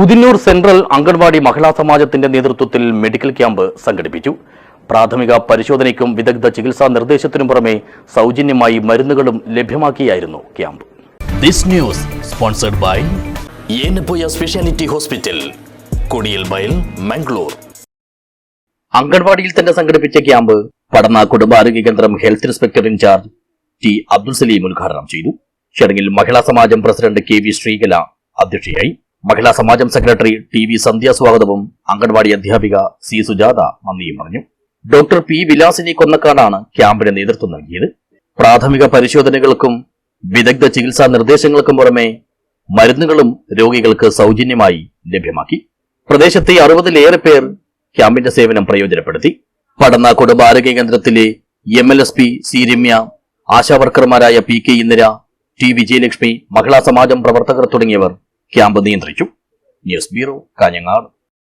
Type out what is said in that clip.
Udinur central anganwadi മഹിളാ സമാജത്തിന്റെ നേതൃത്വത്തിൽ medical camp സംഘടിപ്പിച്ചു. പ്രാഥമിക പരിശോധനയ്ക്കും വിദഗ്ധ ചികിത്സാ നിർദ്ദേശത്തിനും പുറമെ സൗജന്യമായി മരുന്നുകളും ലഭ്യമാക്കിയായിരുന്നു camp. This news sponsored by Yenepoya specialty hospital Kodialbail Mangalore. അംഗൻവാടിയിൽ തന്നെ സംഘടിപ്പിച്ച ക്യാമ്പ് പടന്ന കുടുംബാരോഗ്യ കേന്ദ്രം health inspector in charge T Abdul Saleem ഉദ്ഘാടനം ചെയ്തു. ചടങ്ങിൽ Mahila Samajam president K V Sreekala അധ്യക്ഷയായി. Mahila Samajam secretary T V Sandhya സ്വാഗതവും അംഗൻവാടി അധ്യാപിക സി സുജാത നന്ദിയും പറഞ്ഞു. ഡോക്ടർ പി വിലാസിനി കൊന്നക്കാടാണ് ക്യാമ്പിന് നേതൃത്വം നൽകിയത്. പ്രാഥമിക പരിശോധനകൾക്കും വിദഗ്ധ ചികിത്സാ നിർദ്ദേശങ്ങൾക്കും പുറമെ മരുന്നുകളും രോഗികൾക്ക് സൗജന്യമായി ലഭ്യമാക്കി. പ്രദേശത്തെ അറുപതിലേറെ പേർ ക്യാമ്പിന്റെ സേവനം പ്രയോജനപ്പെടുത്തി. പടന്ന കുടുംബാരോഗ്യ കേന്ദ്രത്തിലെ M L S P C Ramya ആശാവർക്കർമാരായ P K Indira T Vijayalakshmi Mahila Samajam പ്രവർത്തകർ തുടങ്ങിയവർ ക്യാമ്പ് നിയന്ത്രിച്ചു ന്യൂസ് ബ്യൂറോ കാഞ്ഞങ്ങാട്.